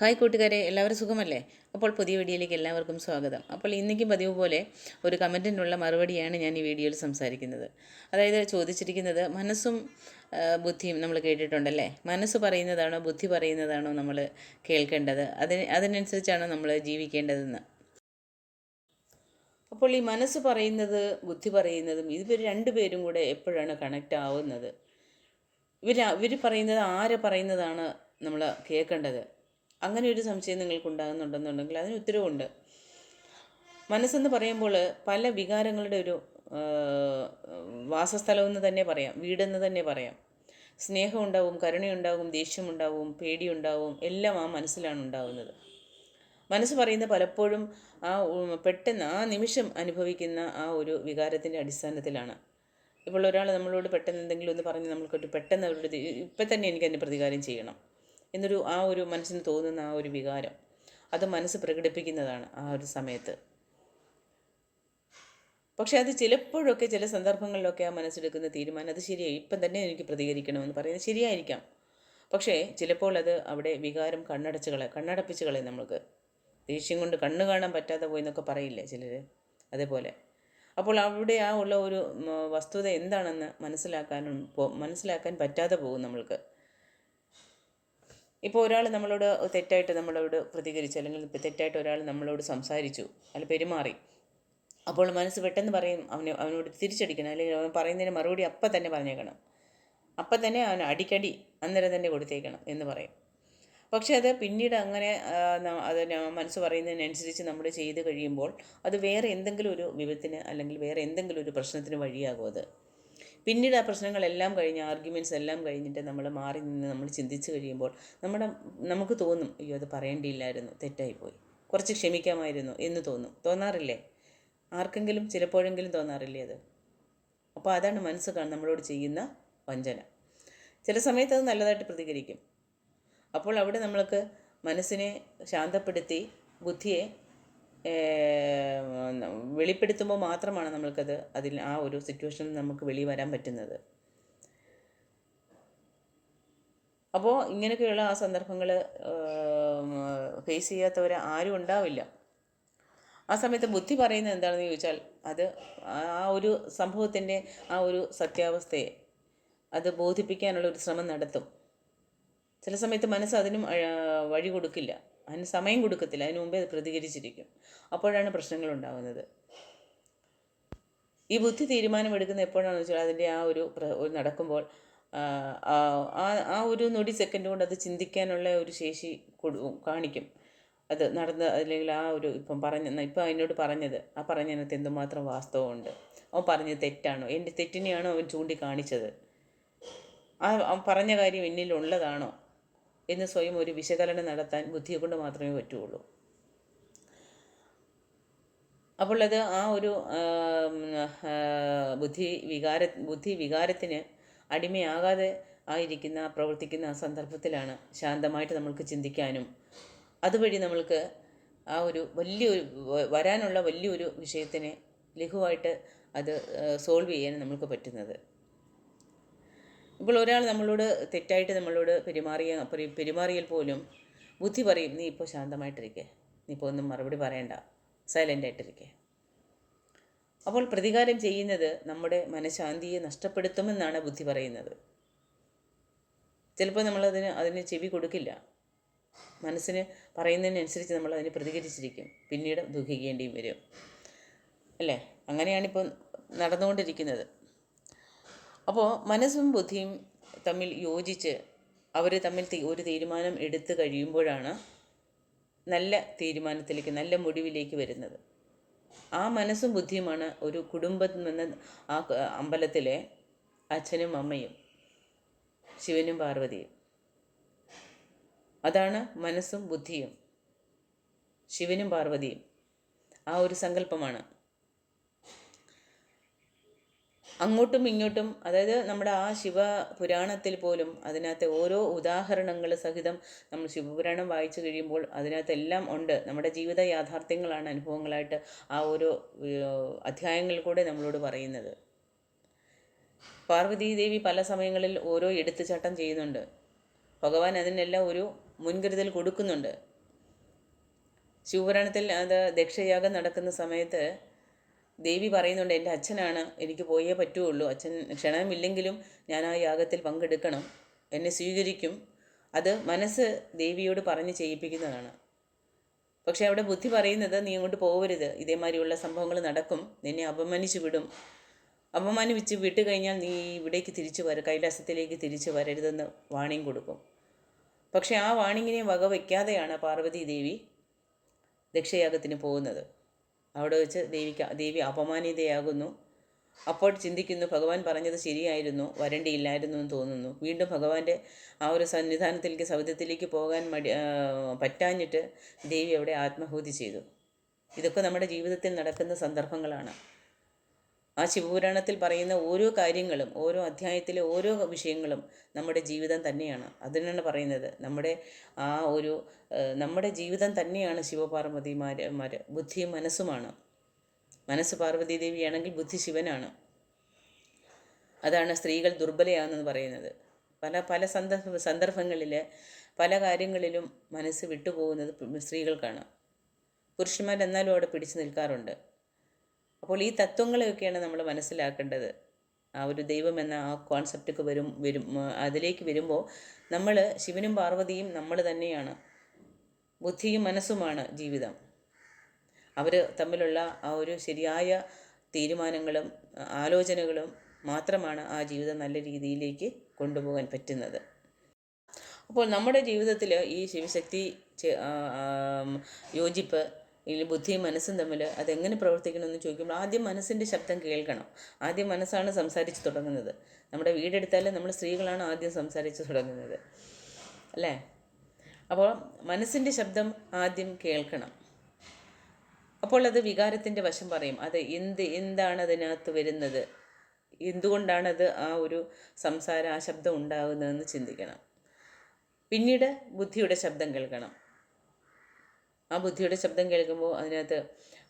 Hi കൂട്ടുകാരെ എല്ലാവരും സുഖമല്ലേ? അപ്പോൾ പുതിയ വീഡിയോയിലേക്ക് എല്ലാവർക്കും സ്വാഗതം. അപ്പോൾ ഇന്നേക്കും പതിവ് പോലെ ഒരു കമന്റിനുള്ള മറുപടിയാണ് ഞാൻ ഈ വീഡിയോയിൽ സംസാരിക്കുന്നത്. അതായത് ചോദിച്ചിരിക്കുന്നത് മനസ്സും ബുദ്ധിയും നമ്മൾ കേട്ടിട്ടുണ്ടല്ലേ? മനസ്സ് പറയുന്നതാണോ ബുദ്ധി പറയുന്നതാണോ നമ്മൾ കേൾക്കേണ്ടത്? അതിന് അതിനനുസരിച്ചാണ് നമ്മൾ ജീവിക്കേണ്ടതെന്ന്? അപ്പോൾ ഈ മനസ്സ് പറയുന്നത് ബുദ്ധി പറയുന്നതും ഇവർ രണ്ടുപേരും കൂടെ എപ്പോഴാണ് കണക്റ്റ് ആവുന്നത്? ഇവർ ഇവർ പറയുന്നത് ആര് പറയുന്നതാണ് നമ്മൾ കേൾക്കേണ്ടത്? അങ്ങനെ ഒരു സംശയം നിങ്ങൾക്കുണ്ടാകുന്നുണ്ടെന്നുണ്ടെങ്കിൽ അതിന് ഉത്തരവുണ്ട്. മനസ്സെന്ന് പറയുമ്പോൾ പല വികാരങ്ങളുടെ ഒരു വാസസ്ഥലമെന്ന് തന്നെ പറയാം വീടെന്ന് തന്നെ പറയാം. സ്നേഹമുണ്ടാവും കരുണയുണ്ടാവും ദേഷ്യമുണ്ടാവും പേടിയുണ്ടാവും എല്ലാം ആ മനസ്സിലാണ് ഉണ്ടാവുന്നത്. മനസ്സ് പറയുന്ന പലപ്പോഴും ആ പെട്ടെന്ന് ആ നിമിഷം അനുഭവിക്കുന്ന ആ ഒരു വികാരത്തിന്റെ അടിസ്ഥാനത്തിലാണ്. ഇപ്പോൾ ഒരാൾ നമ്മളോട് പെട്ടെന്ന് എന്തെങ്കിലും ഒന്ന് പറഞ്ഞ് നമ്മൾക്കൊരു പെട്ടെന്ന് അവരുടെ ഇപ്പം തന്നെ എനിക്ക് അതിന്റെ പ്രതികാരം ചെയ്യണം. എന്നൊരു ആ ഒരു മനസ്സിന് തോന്നുന്ന ആ ഒരു വികാരം അത് മനസ്സ് പ്രകടിപ്പിക്കുന്നതാണ് ആ ഒരു സമയത്ത്. പക്ഷേ അത് ചിലപ്പോഴൊക്കെ ചില സന്ദർഭങ്ങളിലൊക്കെ ആ മനസ്സെടുക്കുന്ന തീരുമാനം അത് ശരിയായി ഇപ്പം തന്നെ എനിക്ക് പ്രതികരിക്കണമെന്ന് പറയുന്നത് ശരിയായിരിക്കാം. പക്ഷേ ചിലപ്പോൾ അത് അവിടെ വികാരം കണ്ണടച്ച് കളയും കണ്ണടപ്പിച്ച് കളയും നമ്മൾക്ക്. ദേഷ്യം കൊണ്ട് കണ്ണ് കാണാൻ പറ്റാതെ പോയി എന്നൊക്കെ പറയില്ലേ ചിലർ അതേപോലെ. അപ്പോൾ അവിടെ ആ ഉള്ള ഒരു വസ്തുത എന്താണെന്ന് മനസ്സിലാക്കാനും മനസ്സിലാക്കാൻ പറ്റാതെ പോകും നമ്മൾക്ക്. ഇപ്പോൾ ഒരാൾ നമ്മളോട് തെറ്റായിട്ട് നമ്മളോട് പ്രതികരിച്ചു അല്ലെങ്കിൽ തെറ്റായിട്ട് ഒരാൾ നമ്മളോട് സംസാരിച്ചു അല്ല പെരുമാറി അപ്പോൾ മനസ്സ് പെട്ടെന്ന് പറയും അവന് അവനോട് തിരിച്ചടിക്കണം അല്ലെങ്കിൽ അവൻ പറയുന്നതിന് മറുപടി അപ്പം തന്നെ പറഞ്ഞേക്കണം. അപ്പം തന്നെ അവൻ അടിക്കടി അന്നേരം തന്നെ കൊടുത്തേക്കണം എന്ന് പറയും. പക്ഷെ അത് പിന്നീട് അങ്ങനെ അത് മനസ്സ് പറയുന്നതിനനുസരിച്ച് നമ്മൾ ചെയ്ത് കഴിയുമ്പോൾ അത് വേറെ എന്തെങ്കിലും ഒരു വിപത്തിന് അല്ലെങ്കിൽ വേറെ എന്തെങ്കിലും ഒരു പ്രശ്നത്തിന് വഴിയാകും അത്. പിന്നീട് ആ പ്രശ്നങ്ങളെല്ലാം കഴിഞ്ഞ് ആർഗ്യുമെന്റ്സ് എല്ലാം കഴിഞ്ഞിട്ട് നമ്മൾ മാറി നിന്ന് നമ്മൾ ചിന്തിച്ച് കഴിയുമ്പോൾ നമ്മുടെ നമുക്ക് തോന്നും അയ്യോ അത് പറയേണ്ടിയില്ലായിരുന്നു തെറ്റായിപ്പോയി കുറച്ച് ക്ഷമിക്കാമായിരുന്നു എന്ന് തോന്നും. തോന്നാറില്ലേ? ആർക്കെങ്കിലും ചിലപ്പോഴെങ്കിലും തോന്നാറില്ലേ അത്? അപ്പോൾ അതാണ് മനസ്സ് നമ്മളോട് ചെയ്യുന്ന വഞ്ചന. ചില സമയത്ത് അത് നല്ലതായിട്ട് പ്രതികരിക്കും. അപ്പോൾ അവിടെ നമ്മൾക്ക് മനസ്സിനെ ശാന്തപ്പെടുത്തി ബുദ്ധിയെ വെളിപ്പെടുത്തുമ്പോൾ മാത്രമാണ് നമ്മൾക്കത് അതിൽ ആ ഒരു സിറ്റുവേഷനിൽ നമുക്ക് വെളി വരാൻ പറ്റുന്നത്. അപ്പോൾ ഇങ്ങനെയൊക്കെയുള്ള ആ സന്ദർഭങ്ങൾ ഫേസ് ചെയ്യാത്തവർ ആരും ഉണ്ടാവില്ല. ആ സമയത്ത് ബുദ്ധി പറയുന്നത് എന്താണെന്ന് ചോദിച്ചാൽ അത് ആ ഒരു സംഭവത്തിന്റെ ആ ഒരു സത്യാവസ്ഥയെ അത് ബോധിപ്പിക്കാനുള്ള ഒരു ശ്രമം നടത്തും. ചില സമയത്ത് മനസ്സ് അതിനും വഴി കൊടുക്കില്ല. അതിന് സമയം കൊടുക്കത്തില്ല. അതിനു മുമ്പേ അത് പ്രതികരിച്ചിരിക്കും. അപ്പോഴാണ് പ്രശ്നങ്ങൾ ഉണ്ടാകുന്നത്. ഈ ബുദ്ധി തീരുമാനമെടുക്കുന്ന എപ്പോഴാണെന്ന് വെച്ചാൽ അതിന്റെ ആ ഒരു നടക്കുമ്പോൾ ആ, ഒരു നൊടി സെക്കൻഡ് കൊണ്ട് അത് ചിന്തിക്കാനുള്ള ഒരു ശേഷി കാണിക്കും. അത് നടന്ന അല്ലെങ്കിൽ ആ ഒരു ഇപ്പം പറഞ്ഞ ഇപ്പം അതിനോട് പറഞ്ഞത് ആ പറഞ്ഞതിനകത്ത് എന്തുമാത്രം വാസ്തവമുണ്ട്. അവൻ പറഞ്ഞത് തെറ്റാണോ? എന്റെ തെറ്റിനെയാണോ അവൻ ചൂണ്ടിക്കാണിച്ചത്? ആ പറഞ്ഞ കാര്യം എന്നിലുള്ളതാണോ? എന്ന് സ്വയം ഒരു വിശകലനം നടത്താൻ ബുദ്ധിയെ കൊണ്ട് മാത്രമേ പറ്റുകയുള്ളൂ അപ്പോൾ അത് ആ ഒരു ബുദ്ധി വികാര ബുദ്ധി വികാരത്തിന് അടിമയാകാതെ ആയിരിക്കുന്ന പ്രവർത്തിക്കുന്ന ആ സന്ദർഭത്തിലാണ് ശാന്തമായിട്ട് നമ്മൾക്ക് ചിന്തിക്കാനും അതുവഴി നമ്മൾക്ക് ആ ഒരു വലിയൊരു വരാനുള്ള വലിയൊരു വിഷയത്തിനെ ലഘുവായിട്ട് അത് സോൾവ് ചെയ്യാൻ നമ്മൾക്ക് പറ്റുന്നത്. ഇപ്പോൾ ഒരാൾ നമ്മളോട് തെറ്റായിട്ട് നമ്മളോട് പെരുമാറിയ പെരു- പെരുമാറിയാൽ പോലും ബുദ്ധി പറയും നീ ഇപ്പോൾ ശാന്തമായിട്ടിരിക്കെ. നീ ഇപ്പോൾ ഒന്നും മറുപടി പറയണ്ട. സൈലന്റ് ആയിട്ടിരിക്കെ. അപ്പോൾ പ്രതികാരം ചെയ്യുന്നത് നമ്മുടെ മനഃശാന്തിയെ നഷ്ടപ്പെടുത്തുമെന്നാണ് ബുദ്ധി പറയുന്നത്. ചിലപ്പോൾ നമ്മളതിന് അതിന് ചെവി കൊടുക്കില്ല. മനസ്സിന് പറയുന്നതിനനുസരിച്ച് നമ്മൾ അതിന് പ്രതികരിച്ചിരിക്കും. പിന്നീട് ദുഃഖിക്കേണ്ടിയും വരും. അല്ലേ? അങ്ങനെയാണിപ്പോൾ നടന്നുകൊണ്ടിരിക്കുന്നത്. അപ്പോൾ മനസ്സും ബുദ്ധിയും തമ്മിൽ യോജിച്ച് അവർ തമ്മിൽ ഒരു തീരുമാനം എടുത്തു കഴിയുമ്പോഴാണ് നല്ല തീരുമാനത്തിലേക്ക് നല്ല മുടിവിലേക്ക് വരുന്നത്. ആ മനസ്സും ബുദ്ധിയുമാണ് ഒരു കുടുംബത്തിൽ നിന്ന് ആ അമ്പലത്തിലെ അച്ഛനും അമ്മയും ശിവനും പാർവതിയും. അതാണ് മനസ്സും ബുദ്ധിയും ശിവനും പാർവതിയും. ആ ഒരു സങ്കല്പമാണ്. അങ്ങോട്ടും ഇങ്ങോട്ടും അതായത് നമ്മുടെ ആ ശിവ പുരാണത്തിൽ പോലും അതിനകത്തെ ഓരോ ഉദാഹരണങ്ങൾ സഹിതം നമ്മൾ ശിവപുരാണം വായിച്ചു കഴിയുമ്പോൾ അതിനകത്തെല്ലാം ഉണ്ട്. നമ്മുടെ ജീവിത യാഥാർത്ഥ്യങ്ങളാണ് അനുഭവങ്ങളായിട്ട് ആ ഓരോ അധ്യായങ്ങൾ കൂടെ നമ്മളോട് പറയുന്നത്. പാർവതീദേവി പല സമയങ്ങളിൽ ഓരോ എടുത്തുചാട്ടം ചെയ്യുന്നുണ്ട്. ഭഗവാൻ അതിനെല്ലാം ഒരു മുൻകരുതൽ കൊടുക്കുന്നുണ്ട്. ശിവപുരാണത്തിൽ അത് ദക്ഷയാഗം നടക്കുന്ന സമയത്ത് ദേവി പറയുന്നുണ്ട് എന്റെ അച്ഛനാണ് എനിക്ക് പോയേ പറ്റുകയുള്ളൂ അച്ഛൻ ക്ഷണമില്ലെങ്കിലും ഞാൻ ആ യാഗത്തിൽ പങ്കെടുക്കണം. എന്നെ സ്വീകരിക്കും. അത് മനസ്സ് ദേവിയോട് പറഞ്ഞ് ചെയ്യിപ്പിക്കുന്നതാണ്. പക്ഷേ അവിടെ ബുദ്ധി പറയുന്നത് നീ അങ്ങോട്ട് പോകരുത് ഇതേമാതിരിയുള്ള സംഭവങ്ങൾ നടക്കും. നിന്നെ അപമാനിച്ചു വിടും. അപമാനിച്ച് വിട്ട് കഴിഞ്ഞാൽ നീ ഇവിടേക്ക് തിരിച്ചു വരും കൈലാസത്തിലേക്ക് തിരിച്ചു വരരുതെന്ന് വാണിംഗ് കൊടുക്കും. പക്ഷേ ആ വാണിങ്ങിനെ വകവയ്ക്കാതെയാണ് പാർവതി ദേവി ദക്ഷയാഗത്തിന് പോകുന്നത്. അവിടെ വെച്ച് ദേവിക്ക് ദേവി അപമാനിതയാകുന്നു. അപ്പോൾ ചിന്തിക്കുന്നു ഭഗവാൻ പറഞ്ഞത് ശരിയായിരുന്നു വരണ്ടിയില്ലായിരുന്നു എന്ന് തോന്നുന്നു. വീണ്ടും ഭഗവാന്റെ ആ ഒരു സന്നിധാനത്തിലേക്ക് സൗദ്യത്തിലേക്ക് പോകാൻ മടി പറ്റാഞ്ഞിട്ട് ദേവി അവിടെ ആത്മഹൂതി ചെയ്തു. ഇതൊക്കെ നമ്മുടെ ജീവിതത്തിൽ നടക്കുന്ന സന്ദർഭങ്ങളാണ്. ആ ശിവപുരാണത്തിൽ പറയുന്ന ഓരോ കാര്യങ്ങളും ഓരോ അധ്യായത്തിലെ ഓരോ വിഷയങ്ങളും നമ്മുടെ ജീവിതം തന്നെയാണ്. അതിനാണ് പറയുന്നത്. നമ്മുടെ ആ ഒരു നമ്മുടെ ജീവിതം തന്നെയാണ് ശിവപാർവതിമാർ മാർ ബുദ്ധിയും മനസ്സുമാണ്. മനസ്സ് പാർവതി ദേവിയാണെങ്കിൽ ബുദ്ധി ശിവനാണ്. അതാണ് സ്ത്രീകൾ ദുർബലയാണെന്ന് പറയുന്നത്. പല പല സന്ദർഭ സന്ദർഭങ്ങളിൽ പല കാര്യങ്ങളിലും മനസ്സ് വിട്ടുപോകുന്നത് സ്ത്രീകൾക്കാണ്. പുരുഷന്മാരെന്നാലും അവിടെ പിടിച്ചു നിൽക്കാറുണ്ട്. അപ്പോൾ ഈ തത്വങ്ങളെയൊക്കെയാണ് നമ്മൾ മനസ്സിലാക്കേണ്ടത്. ആ ഒരു ദൈവം എന്ന ആ കോൺസെപ്റ്റൊക്കെ വരും വരും അതിലേക്ക് വരുമ്പോൾ നമ്മൾ ശിവനും പാർവതിയും നമ്മൾ തന്നെയാണ്. ബുദ്ധിയും മനസ്സുമാണ് ജീവിതം. അവർ തമ്മിലുള്ള ആ ഒരു ശരിയായ തീരുമാനങ്ങളും ആലോചനകളും മാത്രമാണ് ആ ജീവിതം നല്ല രീതിയിലേക്ക് കൊണ്ടുപോകാൻ പറ്റുന്നത്. അപ്പോൾ നമ്മുടെ ജീവിതത്തിൽ ഈ ശിവശക്തി യോജിപ്പ് അല്ലെങ്കിൽ ബുദ്ധിയും മനസ്സും തമ്മിൽ അതെങ്ങനെ പ്രവർത്തിക്കണമെന്ന് ചോദിക്കുമ്പോൾ ആദ്യം മനസ്സിന്റെ ശബ്ദം കേൾക്കണം. ആദ്യം മനസ്സാണ് സംസാരിച്ച് തുടങ്ങുന്നത്. നമ്മുടെ വീടെടുത്താലും നമ്മൾ സ്ത്രീകളാണ് ആദ്യം സംസാരിച്ച് തുടങ്ങുന്നത്. അല്ലേ? അപ്പോൾ മനസ്സിന്റെ ശബ്ദം ആദ്യം കേൾക്കണം. അപ്പോൾ അത് വികാരത്തിന്റെ വശം പറയും. അത് എന്ത് എന്താണ് അതിനകത്ത് വരുന്നത്? എന്തുകൊണ്ടാണത് ആ ഒരു സംസാരം ആ ശബ്ദം ഉണ്ടാകുന്നതെന്ന് ചിന്തിക്കണം. പിന്നീട് ബുദ്ധിയുടെ ശബ്ദം കേൾക്കണം. ആ ബുദ്ധിയുടെ ശബ്ദം കേൾക്കുമ്പോൾ അതിനകത്ത്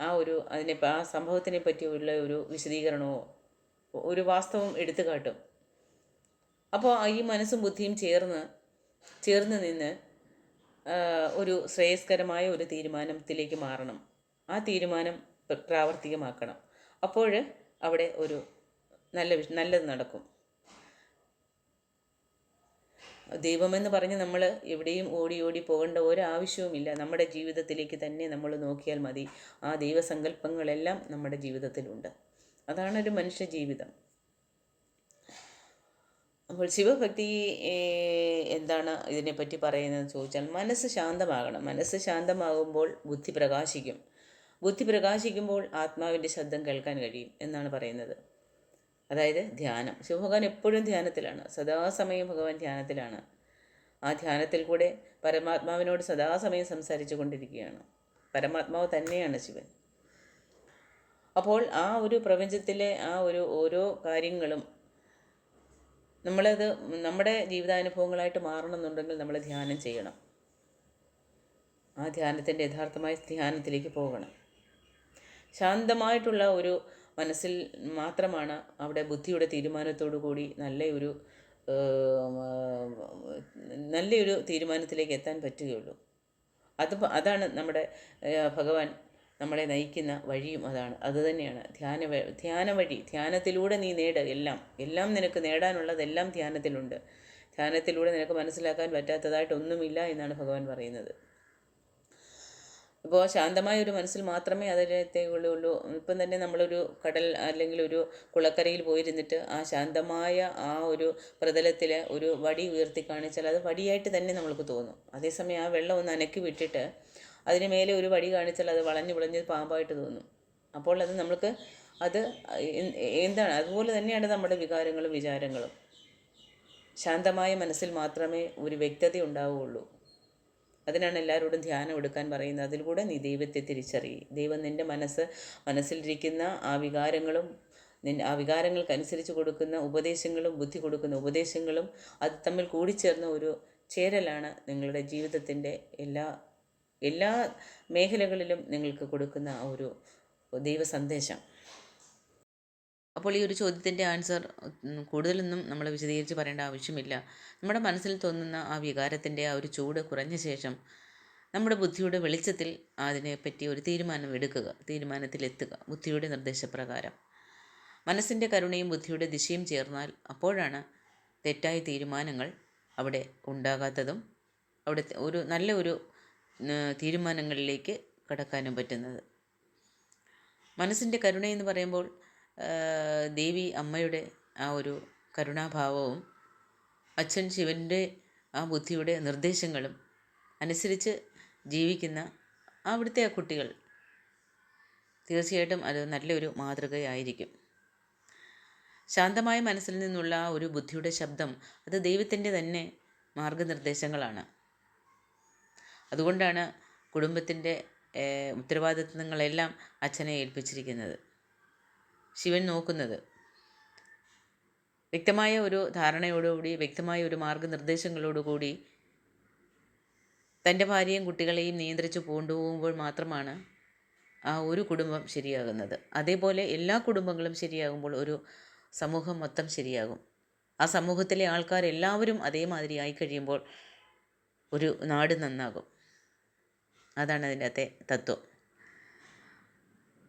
ആ ഒരു അതിനെ ആ സംഭവത്തിനെ പറ്റിയുള്ള ഒരു വിശദീകരണമോ ഒരു വാസ്തവം എടുത്തു കാട്ടും. അപ്പോൾ ഈ മനസ്സും ബുദ്ധിയും ചേർന്ന് ചേർന്ന് നിന്ന് ഒരു ശ്രേയസ്കരമായ ഒരു തീരുമാനത്തിലേക്ക് മാറണം. ആ തീരുമാനം പ്ര- പ്രാവർത്തികമാക്കണം. അപ്പോൾ അവിടെ ഒരു നല്ല നല്ലത് നടക്കും. ദൈവമെന്ന് പറഞ്ഞ് നമ്മൾ എവിടെയും ഓടി ഓടി പോകേണ്ട ഒരാവശ്യവുമില്ല. നമ്മുടെ ജീവിതത്തിലേക്ക് തന്നെ നമ്മൾ നോക്കിയാൽ മതി. ആ ദൈവസങ്കല്പങ്ങളെല്ലാം നമ്മുടെ ജീവിതത്തിലുണ്ട്. അതാണൊരു മനുഷ്യ ജീവിതം. അപ്പോൾ ശിവഭക്തി എന്താണ് ഇതിനെപ്പറ്റി പറയുന്നതെന്ന് ചോദിച്ചാൽ മനസ്സ് ശാന്തമാകണം. മനസ്സ് ശാന്തമാകുമ്പോൾ ബുദ്ധി പ്രകാശിക്കും. ബുദ്ധി പ്രകാശിക്കുമ്പോൾ ആത്മാവിന്റെ ശബ്ദം കേൾക്കാൻ കഴിയും എന്നാണ് പറയുന്നത്. അതായത് ധ്യാനം. ശിവഭഗവാൻ എപ്പോഴും ധ്യാനത്തിലാണ്. സദാസമയം ഭഗവാൻ ധ്യാനത്തിലാണ്. ആ ധ്യാനത്തിൽ കൂടെ പരമാത്മാവിനോട് സദാസമയം സംസാരിച്ചു കൊണ്ടിരിക്കുകയാണ് പരമാത്മാവ് തന്നെയാണ് ശിവൻ. അപ്പോൾ ആ ഒരു പ്രപഞ്ചത്തിലെ ആ ഒരു ഓരോ കാര്യങ്ങളും നമ്മളത് നമ്മുടെ ജീവിതാനുഭവങ്ങളായിട്ട് മാറണമെന്നുണ്ടെങ്കിൽ നമ്മൾ ധ്യാനം ചെയ്യണം. ആ ധ്യാനത്തിന്റെ യഥാർത്ഥമായ ധ്യാനത്തിലേക്ക് പോകണം. ശാന്തമായിട്ടുള്ള ഒരു മനസ്സിൽ മാത്രമാണ് അവിടെ ബുദ്ധിയുടെ തീരുമാനത്തോടു കൂടി നല്ലയൊരു നല്ലയൊരു തീരുമാനത്തിലേക്ക് എത്താൻ പറ്റുകയുള്ളൂ. അത് അതാണ് നമ്മുടെ ഭഗവാൻ നമ്മളെ നയിക്കുന്ന വഴിയും അതാണ്. അതുതന്നെയാണ് ധ്യാന ധ്യാന വഴി ധ്യാനത്തിലൂടെ നീ നേട് എല്ലാം. എല്ലാം നിനക്ക് നേടാനുള്ളതെല്ലാം ധ്യാനത്തിലുണ്ട്. ധ്യാനത്തിലൂടെ നിനക്ക് മനസ്സിലാക്കാൻ പറ്റാത്തതായിട്ടൊന്നുമില്ല എന്നാണ് ഭഗവാൻ പറയുന്നത്. ഇപ്പോൾ ശാന്തമായ ഒരു മനസ്സിൽ മാത്രമേ അതിനകത്തേക്കുള്ളൂ ഉള്ളൂ ഇപ്പം തന്നെ നമ്മളൊരു കടൽ അല്ലെങ്കിൽ ഒരു കുളക്കരയിൽ പോയിരുന്നിട്ട് ആ ശാന്തമായ ആ ഒരു പ്രതലത്തിൽ ഒരു വടി ഉയർത്തി കാണിച്ചാൽ അത് വടിയായിട്ട് തന്നെ നമുക്ക് തോന്നും. അതേസമയം ആ വെള്ളം ഒന്ന് അനക്കി വിട്ടിട്ട് അതിന് മേലെ ഒരു വടി കാണിച്ചാൽ അത് വളഞ്ഞു വിളഞ്ഞ് പാമ്പായിട്ട് തോന്നും. അപ്പോൾ അത് നമ്മൾക്ക് അത് എന്താണ്? അതുപോലെ തന്നെയാണ് നമ്മുടെ വികാരങ്ങളും വിചാരങ്ങളും. ശാന്തമായ മനസ്സിൽ മാത്രമേ ഒരു വ്യക്തത ഉണ്ടാവുകയുള്ളൂ. അതിനാണ് എല്ലാവരോടും ധ്യാനം എടുക്കാൻ പറയുന്നത്. അതിലൂടെ നീ ദൈവത്തെ തിരിച്ചറിയും. ദൈവം നിന്റെ മനസ്സ് മനസ്സിലിരിക്കുന്ന ആ വികാരങ്ങളും നിൻ ആ വികാരങ്ങൾക്കനുസരിച്ച് കൊടുക്കുന്ന ഉപദേശങ്ങളും ബുദ്ധി കൊടുക്കുന്ന ഉപദേശങ്ങളും അത് തമ്മിൽ കൂടിച്ചേർന്ന ഒരു ചേരലാണ് നിങ്ങളുടെ ജീവിതത്തിന്റെ എല്ലാ എല്ലാ മേഖലകളിലും നിങ്ങൾക്ക് കൊടുക്കുന്ന ഒരു ദൈവ സന്ദേശം. അപ്പോൾ ഈ ഒരു ചോദ്യത്തിന്റെ ആൻസർ കൂടുതലൊന്നും നമ്മൾ വിശദീകരിച്ച് പറയേണ്ട ആവശ്യമില്ല. നമ്മുടെ മനസ്സിൽ തോന്നുന്ന ആ വികാരത്തിന്റെ ആ ഒരു ചൂട് കുറഞ്ഞ ശേഷം നമ്മുടെ ബുദ്ധിയുടെ വെളിച്ചത്തിൽ അതിനെപ്പറ്റി ഒരു തീരുമാനം എടുക്കുക തീരുമാനത്തിലെത്തുക ബുദ്ധിയുടെ നിർദ്ദേശപ്രകാരം. മനസ്സിന്റെ കരുണയും ബുദ്ധിയുടെ ദിശയും ചേർന്നാൽ അപ്പോഴാണ് തെറ്റായ തീരുമാനങ്ങൾ അവിടെ ഉണ്ടാകാത്തതും അവിടെ ഒരു നല്ല ഒരു തീരുമാനങ്ങളിലേക്ക് കടക്കാനും പറ്റുന്നത്. മനസ്സിന്റെ കരുണയെന്ന് പറയുമ്പോൾ ദേവി അമ്മയുടെ ആ ഒരു കരുണാഭാവവും അച്ഛൻ ശിവന്റെ ആ ബുദ്ധിയുടെ നിർദ്ദേശങ്ങളും അനുസരിച്ച് ജീവിക്കുന്ന അവിടുത്തെ ആ കുട്ടികൾ തീർച്ചയായിട്ടും അത് നല്ലൊരു മാതൃകയായിരിക്കും. ശാന്തമായ മനസ്സിൽ നിന്നുള്ള ആ ഒരു ബുദ്ധിയുടെ ശബ്ദം അത് ദൈവത്തിന്റെ തന്നെ മാർഗനിർദ്ദേശങ്ങളാണ്. അതുകൊണ്ടാണ് കുടുംബത്തിന്റെ ഉത്തരവാദിത്വങ്ങളെല്ലാം അച്ഛനെ ഏൽപ്പിച്ചിരിക്കുന്നത്. ശിവൻ നോക്കുന്നത്. വ്യക്തമായ ഒരു ധാരണയോടുകൂടി വ്യക്തമായ ഒരു മാർഗനിർദ്ദേശങ്ങളോടുകൂടി തന്റെ ഭാര്യയും കുട്ടികളെയും നിയന്ത്രിച്ച് കൊണ്ടുപോകുമ്പോൾ മാത്രമാണ് ആ ഒരു കുടുംബം ശരിയാകുന്നത്. അതേപോലെ എല്ലാ കുടുംബങ്ങളും ശരിയാകുമ്പോൾ ഒരു സമൂഹം മൊത്തം ശരിയാകും. ആ സമൂഹത്തിലെ ആൾക്കാരെല്ലാവരും അതേമാതിരി ആയി കഴിയുമ്പോൾ ഒരു നാട് നന്നാകും. അതാണ് അതിന്റെ അകത്തെ തത്വം.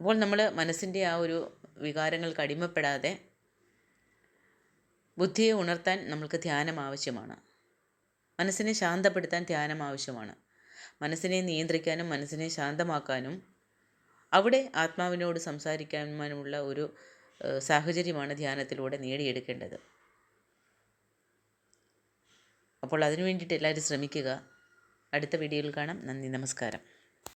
അപ്പോൾ നമ്മൾ മനസ്സിന്റെ ആ ഒരു വികാരങ്ങൾക്ക് അടിമപ്പെടാതെ ബുദ്ധിയെ ഉണർത്താൻ നമ്മൾക്ക് ധ്യാനം ആവശ്യമാണ്. മനസ്സിനെ ശാന്തപ്പെടുത്താൻ ധ്യാനം ആവശ്യമാണ്. മനസ്സിനെ നിയന്ത്രിക്കാനും മനസ്സിനെ ശാന്തമാക്കാനും അവിടെ ആത്മാവിനോട് സംസാരിക്കാനുമുള്ള ഒരു സാഹചര്യമാണ് ധ്യാനത്തിലൂടെ നേടിയെടുക്കേണ്ടത്. അപ്പോൾ അതിനു വേണ്ടിയിട്ട് എല്ലാവരും ശ്രമിക്കുക. അടുത്ത വീഡിയോയിൽ കാണാം. നന്ദി നമസ്കാരം.